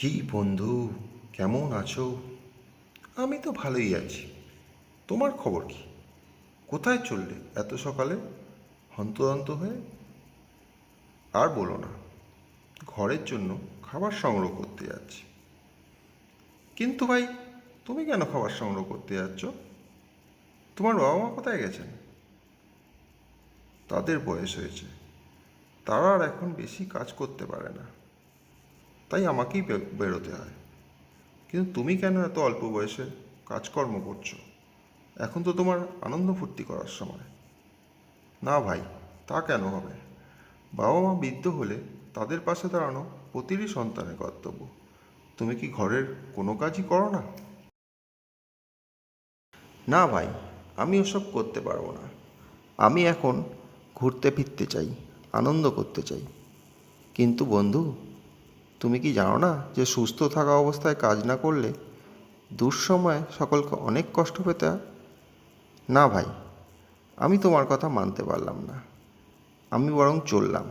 কি বন্ধু? কেমন আছো? আমি তো ভালোই আছি। তোমার খবর কি? কোথায় চললে এত সকালে? হন্তদন্ত হয়ে? আর বলো না, ঘরের জন্য খাবার সংগ্রহ করতে যাচ্ছি। কিন্তু ভাই, তুমি কেন খাবার সংগ্রহ করতে যাচ্ছ? তোমার বাবা মা কোথায় গেছেন? তাদের বয়স হয়েছে। তারা আর এখন বেশি কাজ করতে পারে না। তাই আমাকেই বেরোতে হয়। কিন্তু তুমি কেন এত অল্প বয়সে কাজকর্ম করছ? এখন তো তোমার আনন্দ ফুর্তি করার সময়। না ভাই, তা কেন হবে? বাবা মা বৃদ্ধ হলে তাদের পাশে দাঁড়ানো প্রতিটি সন্তানের কর্তব্য। তুমি কি ঘরের কোনো কাজই করো না? না ভাই, আমি ওসব করতে পারব না। আমি এখন ঘুরতে ফিরতে চাই, আনন্দ করতে চাই। কিন্তু বন্ধু তুমি কি জানো না যে সুস্থ থাকা অবস্থায় কাজ না করলে দুঃসময়ে সকলকে অনেক কষ্ট পেতে না ভাই, আমি তোমার কথা মানতে পারলাম না। আমি বরং চললাম।